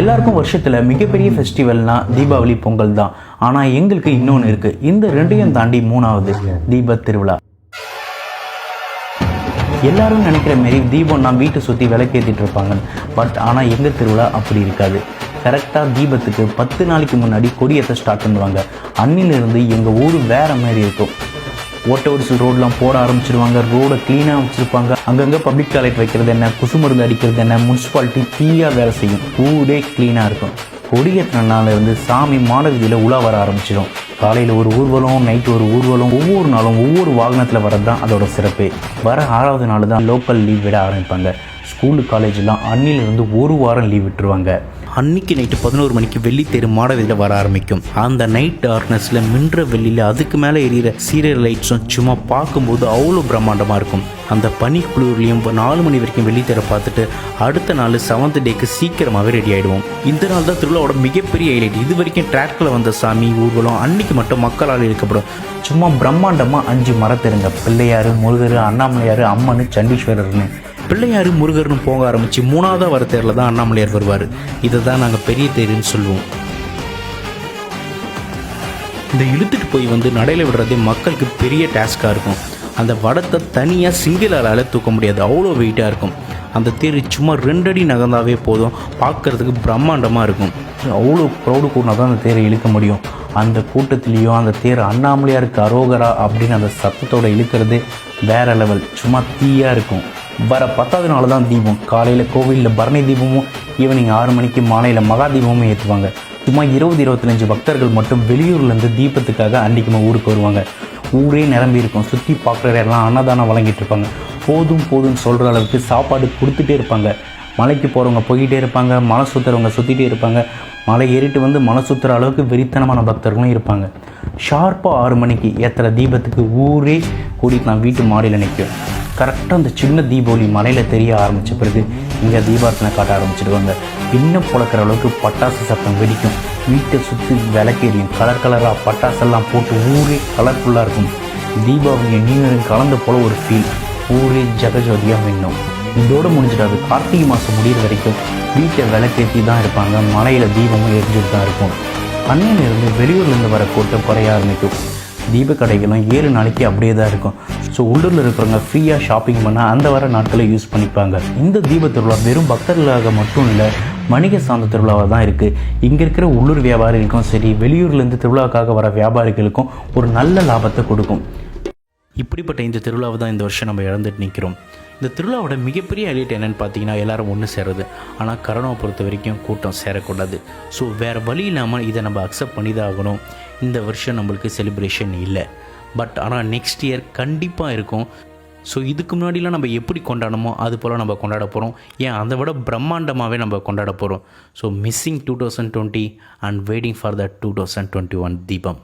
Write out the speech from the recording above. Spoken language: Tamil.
எல்லாருக்கும் வருஷத்தில் மிகப்பெரிய ஃபெஸ்டிவல்னா தீபாவளி பொங்கல் தான். ஆனால் எங்களுக்கு இன்னொன்று இருக்குது இந்த ரெண்டையும் தாண்டி மூணாவது தீப திருவிழா. எல்லாரும் நினைக்கிற மாரி தீபம் நான் வீட்டை சுற்றி விளக்கேற்றிட்டு இருப்பாங்க. பட் ஆனால் எங்கள் திருவிழா அப்படி இருக்காது. கரெக்டாக தீபத்துக்கு பத்து நாளைக்கு முன்னாடி கொடியத்தை ஸ்டார்ட் பண்ணுவாங்க. அன்னிலிருந்து எங்கள் ஊர் வேறு மாதிரி இருக்கும். ஓட்ட ஒடிசல் ரோடெலாம் போட ஆரம்பிச்சிருவாங்க ரோடை க்ளீனாக வச்சுருப்பாங்க. அங்கங்கே பப்ளிக் டாய்லெட் வைக்கிறது என்ன குசு மருந்து அடிக்கிறது என்ன முனிசிபாலிட்டி தீயாக வேலை செய்யும். ஊரே க்ளீனாக இருக்கும். கொடியேற்றினால இருந்து சாமி மாடவீதியில் உலா வர ஆரம்பிச்சிடும். காலையில் ஒரு ஊர்வலம் நைட்டு ஒரு ஊர்வலம் ஒவ்வொரு நாளும் ஒவ்வொரு வாகனத்தில் வர்றது தான் அதோட சிறப்பு. வர ஆறாவது நாள் தான் லோக்கல் லீவ் விட ஆரம்பிப்பாங்க. ஸ்கூலு காலேஜெலாம் அன்னிலிருந்து ஒரு வாரம் லீவ் விட்டுருவாங்க. அன்னைக்கு நைட்டு பதினோரு மணிக்கு வெள்ளித்தேரு மாட வர ஆரம்பிக்கும். அந்த நைட் டார்க்னஸில் மின்ற வெள்ளியில் அதுக்கு மேலே எரியிற சீரியல் லைட்ஸும் சும்மா பார்க்கும்போது அவ்வளோ பிரம்மாண்டமாக இருக்கும். அந்த பனி குளிர்லையும் நாலு மணி வரைக்கும் வெள்ளித்தேரை பார்த்துட்டு அடுத்த நாள் செவன்த் டேக்கு சீக்கிரமாகவே ரெடி ஆகிடுவோம் இந்த நாள் தான் திருவிழாவோட மிகப்பெரிய ஹைலைட் இது வரைக்கும் ட்ராக்கில் வந்த சாமி ஊர்வலம் அன்னைக்கு மட்டும் மக்களால் இருக்கப்படும் சும்மா பிரம்மாண்டமாக அஞ்சு மரத்தெருங்க பிள்ளையார் முருகர் அண்ணாமலையார் அம்மனு சண்டீஸ்வரர்னு. பிள்ளையார் முருகர்னு போக ஆரம்பித்து மூணாவதாக வர தேரில் தான் அண்ணாமலையார் வருவார். இதை தான் நாங்கள் பெரிய தேருன்னு சொல்லுவோம். இந்த இழுத்துட்டு போய் வந்து நடையில் விடுறதே மக்களுக்கு பெரிய டாஸ்காக இருக்கும். அந்த வடத்தை தனியாக சிங்கிளால் தூக்க முடியாது. அவ்வளோ வெயிட்டாக இருக்கும். அந்த தேர் சும்மா ரெண்டடி நகர்ந்தாவே போதும். பார்க்கறதுக்கு பிரம்மாண்டமாக இருக்கும். அவ்வளோ க்ரௌடு கூட்டினா தான் அந்த தேரை இழுக்க முடியும். அந்த கூட்டத்துலேயும் அந்த தேர் அண்ணாமலையாருக்கு அரோகரா அப்படின்னு அந்த சத்தத்தோடு இழுக்கிறது வேற லெவல் சும்மா தீயாக இருக்கும். வர பத்தாவது நாள் தான் தீபம். காலையில் கோவிலில் பரணி தீபமும் ஈவினிங் ஆறு மணிக்கு மாலையில் மகா தீபமும் ஏற்றுவாங்க சும்மா இருபது இருபத்தஞ்சு பக்தர்கள் மட்டும் வெளியூர்லேருந்து தீபத்துக்காக அன்றைக்குமே ஊருக்கு வருவாங்க. ஊரே நிரம்பி இருக்கும். சுற்றி பார்க்குற எல்லாம் அன்னதானம் வழங்கிட்டு இருப்பாங்க. போதும் போதும்னு சொல்கிற அளவுக்கு சாப்பாடு கொடுத்துட்டே இருப்பாங்க. மலைக்கு போகிறவங்க போய்கிட்டே இருப்பாங்க. மலை சுற்றுறவங்க சுற்றிட்டே இருப்பாங்க. மலை ஏறிட்டு வந்து மலை சுற்றுற அளவுக்கு வெறித்தனமான பக்தர்களும் இருப்பாங்க. ஷார்ப்பாக ஆறு மணிக்கு ஏற்றுற தீபத்துக்கு ஊரே கூடி நான் வீட்டு மாடியில் நிற்கும் கரெக்டாக அந்த சின்ன தீபாவளி மலையில் தெரிய ஆரம்பித்த பிறகு இங்கே தீபார்த்தனை காட்ட ஆரம்பிச்சிடுவாங்க. பின்ன பழக்கிற அளவுக்கு பட்டாசு சத்தம் வெடிக்கும். வீட்டை சுற்றி விளக்கேறியும் கலர் கலராக பட்டாசெல்லாம் போட்டு ஊரே கலர்ஃபுல்லாக இருக்கும். தீபாவளி நியூ இயர் கலந்த போல ஒரு ஃபீல் ஊரே ஜெகஜோதியாக மின்னும். இதோடு முடிஞ்சிடாது கார்த்திகை மாதம் முடிகிற வரைக்கும் வீட்டை விளக்கேற்றி தான் இருப்பாங்க. மலையில் தீபமும் எரிஞ்சுட்டு தான் இருக்கும் அன்னையிலிருந்து வெளியூர்லேருந்து வர கூட்டம் குறைய ஆரம்பிக்கும். தீப கடைகளும் ஏழு நாளைக்கு அப்படியே தான் இருக்கும். ஸோ உள்ளூரில் இருக்கிறவங்க ஃப்ரீயாக ஷாப்பிங் பண்ணால் அந்த வர நாட்களை யூஸ் பண்ணிப்பாங்க. இந்த தீப திருவிழா வெறும் பக்தர்களாக மட்டும் இல்லை வணிக சார்ந்த திருவிழாவாக தான் இருக்குது இங்கே இருக்கிற உள்ளூர் வியாபாரிகளுக்கும் சரி வெளியூர்லேருந்து திருவிழாவுக்காக வர வியாபாரிகளுக்கும் ஒரு நல்ல லாபத்தை கொடுக்கும். இப்படிப்பட்ட இந்த திருவிழாவை தான் இந்த வருஷம் நம்ம இழந்துட்டு நிற்கிறோம் இந்த திருவிழாவோட மிகப்பெரிய ஹைலைட் என்னென்னு பார்த்தீங்கன்னா எல்லாரும் ஒன்று சேருது ஆனால் கரோனாவை பொறுத்த வரைக்கும் கூட்டம் சேரக்கூடாது. ஸோ வேறு வழி இல்லாமல் இதை நம்ம அக்செப்ட் பண்ணி தான் ஆகணும். இந்த வருஷம் நம்மளுக்கு செலிப்ரேஷன் இல்லை. பட் ஆனால் நெக்ஸ்ட் இயர் கண்டிப்பாக இருக்கும். ஸோ இதுக்கு முன்னாடிலாம் நம்ம எப்படி கொண்டாடணுமோ அது போல் நம்ம கொண்டாட போகிறோம் ஏன் அதை விட பிரம்மாண்டமாகவே நம்ம கொண்டாட போகிறோம் so missing two thousand twenty and waiting for the two thousand twenty one தீபம்.